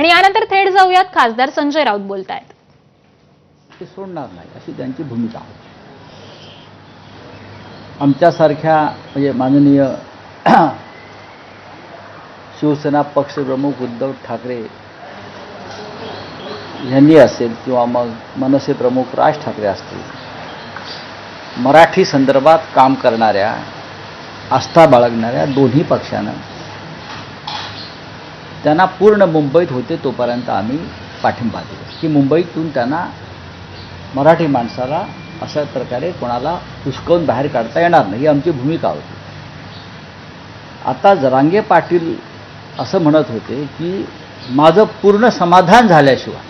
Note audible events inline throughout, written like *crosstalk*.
आणि यानंतर थेट जाऊयात. खासदार संजय राऊत बोलतायत. ते सोडणार नाही. अशी त्यांची भूमिका आहे. आमच्यासारख्या म्हणजे माननीय *clears throat* शिवसेना पक्षप्रमुख उद्धव ठाकरे यांनी असेल किंवा मग मनसे प्रमुख राज ठाकरे असतील मराठी संदर्भात काम करणाऱ्या आस्था बाळगणाऱ्या दोन्ही पक्षानं त्यांना पूर्ण मुंबईत होते तोपर्यंत आम्ही पाठिंबा दिला. की मुंबईतून त्यांना मराठी माणसाला अशा प्रकारे कोणाला हुसकवून बाहेर काढता येणार नाही ही आमची भूमिका होती. आता जरांगे पाटील असं म्हणत होते की माझं पूर्ण समाधान झाल्याशिवाय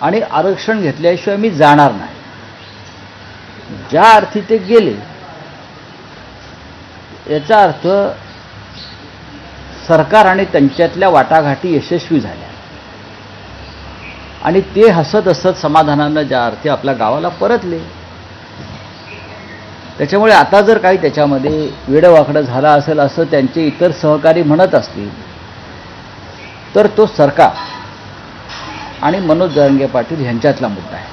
आणि आरक्षण घेतल्याशिवाय मी जाणार नाही. ज्या अर्थी ते गेले याचा अर्थ सरकार आणि त्यांच्यातल्या वाटाघाटी यशस्वी झाल्या. आणि ते हसत हसत समाधानानं ज्या अर्थी आपल्या गावाला परतले. त्याच्यामुळे आता जर काही त्याच्यामध्ये वेडवाकडं झालं असेल असं त्यांचे इतर सहकारी म्हणत असतील तर तो सरकार आणि मनोज जरंगे पाटील यांच्यातला मुद्दा आहे.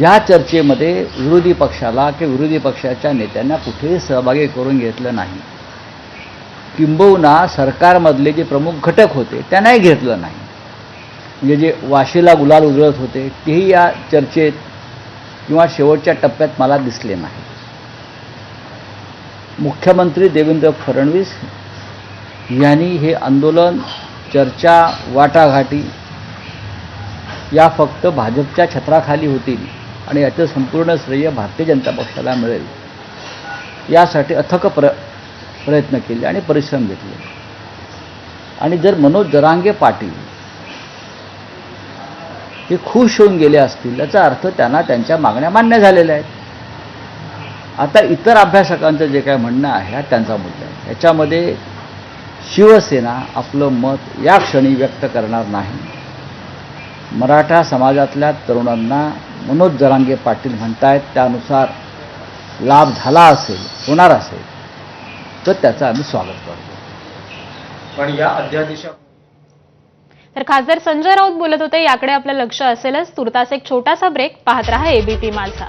या चर्चेमध्ये विरोधी पक्षाला किंवा विरोधी पक्षाच्या नेत्यांना कुठेही सहभागी करून घेतलं नाही. किंबहुना सरकारमधले जे प्रमुख घटक होते त्यांनाही घेतलं नाही. म्हणजे जे वाशीला गुलाल उजळत होते तेही या चर्चेत किंवा शेवटच्या टप्प्यात मला दिसले नाही. मुख्यमंत्री देवेंद्र फडणवीस यांनी हे आंदोलन चर्चा वाटाघाटी या फक्त भाजपच्या छत्राखाली होतील आणि याचं संपूर्ण श्रेय भारतीय जनता पक्षाला मिळेल. यासाठी अथक प्र प्रयत्न केले आणि परिश्रम घेतले. आणि जर मनोज जरांगे पाटील हे खुश होऊन गेले असतील याचा अर्थ त्यांना त्यांच्या मागण्या मान्य झालेल्या आहेत. आता इतर अभ्यासकांचं जे काय म्हणणं आहे हा त्यांचा मुद्दा आहे. याच्यामध्ये शिवसेना आपलं मत या क्षणी व्यक्त करणार नाही. मराठा समाजातल्या तरुणांना मनोज जरांगे पाटील म्हणतायत त्यानुसार लाभ झाला असेल होणार असेल. तर त्याचं आम्ही स्वागत करतो. पण या अध्यादेशा तर खासदार संजय राऊत बोलत होते याकडे आपलं लक्ष असेलच. तुर्तास एक छोटासा ब्रेक पाहत रहा एबीपी माझा